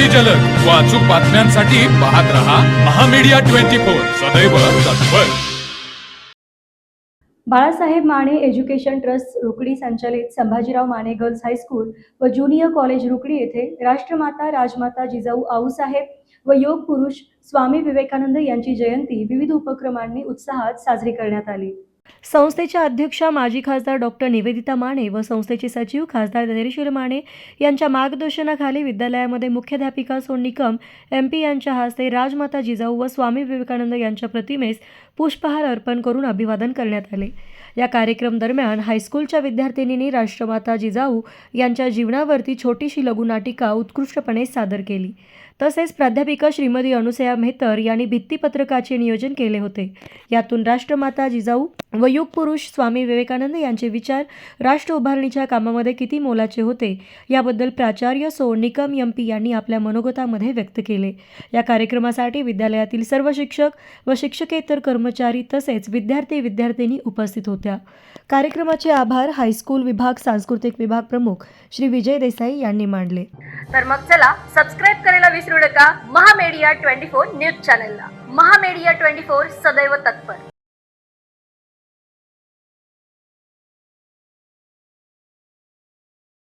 अति जलद. व अचूक बातम्यांसाठी पाहत रहा महामीडिया ट्वेंटी फोर. सदैव तत्पर. बाळासाहेब माने एज्युकेशन ट्रस्ट रुकडी संचालित Sambhajirao Mane girls high school व ज्युनियर कॉलेज रुकडी येथे राष्ट्रमाता राजमाता जिजाऊ आऊसाहेब व योग पुरुष स्वामी विवेकानंद यांची जयंती विविध उपक्रमांनी उत्साहात साजरी करण्यात आली. संस्थेच्या अध्यक्षा माजी खासदार डॉक्टर निवेदिता माने व संस्थेचे सचिव खासदार धैर्यशील माने यांच्या मार्गदर्शनाखाली विद्यालयामध्ये मुख्याध्यापिका सोन निकम एम पी यांच्या हस्ते राजमाता जिजाऊ व स्वामी विवेकानंद यांच्या प्रतिमेस पुष्पहार अर्पण करून अभिवादन करण्यात आले. या कार्यक्रम दरम्यान हायस्कूलच्या विद्यार्थिनींनी राष्ट्रमाता जिजाऊ यांच्या जीवनावरती छोटीशी लघुनाटिका उत्कृष्टपणे सादर केली. तसेच प्राध्यापिका श्रीमती अनुसया मेहतर यांनी भित्तीपत्रकाचे नियोजन केले होते. यातून राष्ट्रमाता जिजाऊ व युग पुरुष स्वामी विवेकानंद यांचे विचार राष्ट्र उभारणीच्या कामामध्ये किती मोलाचे होते याबद्दल प्राचार्य सो निकम यम्पी यांनी आपल्या मनोगतामध्ये व्यक्त केले. या कार्यक्रमासाठी विद्यालयातील सर्व शिक्षक व शिक्षकेतर कर्मचारी तसेच विद्यार्थी विद्यार्थिनी उपस्थित होत्या. कार्यक्रमाचे आभार हायस्कूल विभाग सांस्कृतिक विभाग प्रमुख श्री विजय देसाई यांनी मांडले. तर मग चला सबस्क्राईब करायला विसरू नका. महामेडिया ट्वेंटी फोर न्यूज चॅनलला. महामेडिया ट्वेंटी फोर सदैव तत्पर.